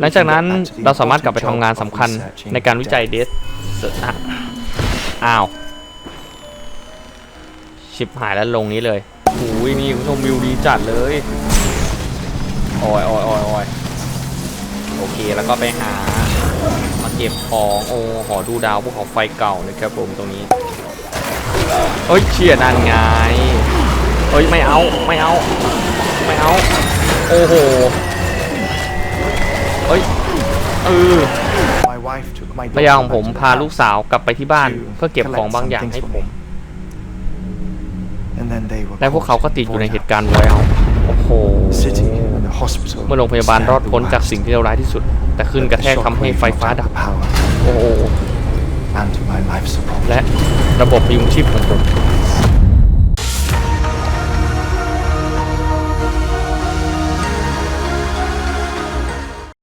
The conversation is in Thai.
หลังจากนั้นเราสามารถกลับไปทำงานสำคัญในการวิจัยเดสอ้าว ชิบหายแล้วลงนี้เลยโอ้ยนี่คุณผู้ชมวิวดีจัดเลยโอ้ยโอ้ยโอ้ยโอ้ยโอเคแล้วก็ไปหา มาเก็บของโอ้หอดูดาวภูเขาไฟเก่านะครับผมตรงนี้เอ้ยเชี่ยนั่นไงเอ้ยไม่เอาไม่เอา ไม่เอา โอ้โห เอ้ยเออ My wife took my ภรรยาของ daughter ผม back to the พาลูก house, สาวกลับไปที่บ้านเพื่อเก็บของบางอย่างให้ผม and then they were และพวกเขาก็ caught ติดอยู่ใน void เห out. ตุการณ์แล้วโอ้โห The city and the hospital เมื่อโรงพยาบาลรอดพ้นจากสิ่งที่เลวร้ายที่สุด แต่ขึ้นกระแทกทำให้ไฟฟ้าดับ power โอ้โห and my life support. และระบบยุงชีพของผม